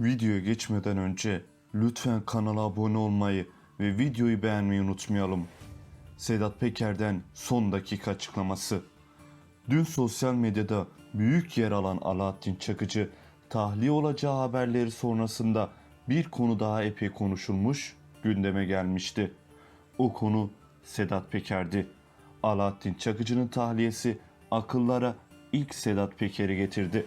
Videoya geçmeden önce lütfen kanala abone olmayı ve videoyu beğenmeyi unutmayalım. Sedat Peker'den son dakika açıklaması. Dün sosyal medyada büyük yer alan Alaaddin Çakıcı tahliye olacağı haberleri sonrasında bir konu daha epey konuşulmuş, gündeme gelmişti. O konu Sedat Peker'di. Alaaddin Çakıcı'nın tahliyesi akıllara ilk Sedat Peker'i getirdi.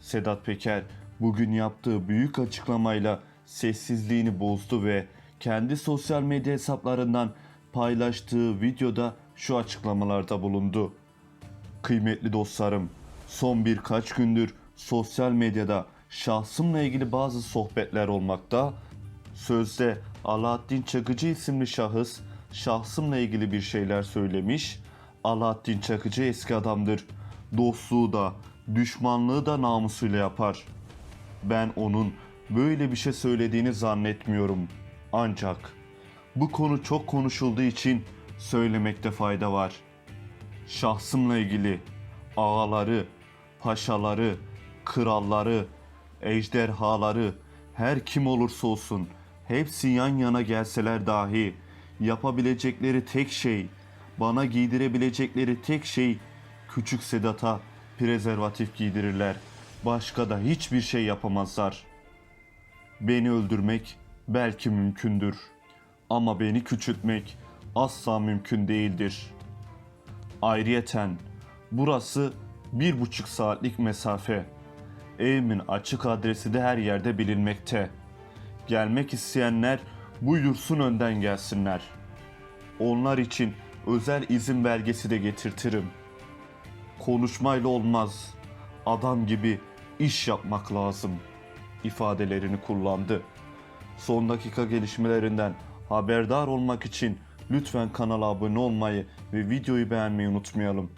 Sedat Peker bugün yaptığı büyük açıklamayla sessizliğini bozdu ve kendi sosyal medya hesaplarından paylaştığı videoda şu açıklamalarda bulundu. Kıymetli dostlarım, son birkaç gündür sosyal medyada şahsımla ilgili bazı sohbetler olmakta. Sözde Alaaddin Çakıcı isimli şahıs şahsımla ilgili bir şeyler söylemiş. Alaaddin Çakıcı eski adamdır. Dostluğu da, düşmanlığı da namusuyla yapar. Ben onun böyle bir şey söylediğini zannetmiyorum. Ancak bu konu çok konuşulduğu için söylemekte fayda var şahsımla ilgili ağaları, paşaları, kralları, ejderhaları, her kim olursa olsun hepsi yan yana gelseler dahi yapabilecekleri tek şey, bana giydirebilecekleri tek şey küçük Sedat'a prezervatif giydirirler. Başka da hiçbir şey yapamazlar. Beni öldürmek belki mümkündür ama beni küçültmek asla mümkün değildir.'' Ayrıyeten burası bir buçuk saatlik mesafe. Evimin açık adresi de her yerde bilinmekte. Gelmek isteyenler buyursun önden gelsinler. Onlar için özel izin belgesi de getirtirim. Konuşmayla olmaz. Adam gibi iş yapmak lazım ifadelerini kullandı. Son dakika gelişmelerinden haberdar olmak için lütfen kanala abone olmayı ve videoyu beğenmeyi unutmayalım.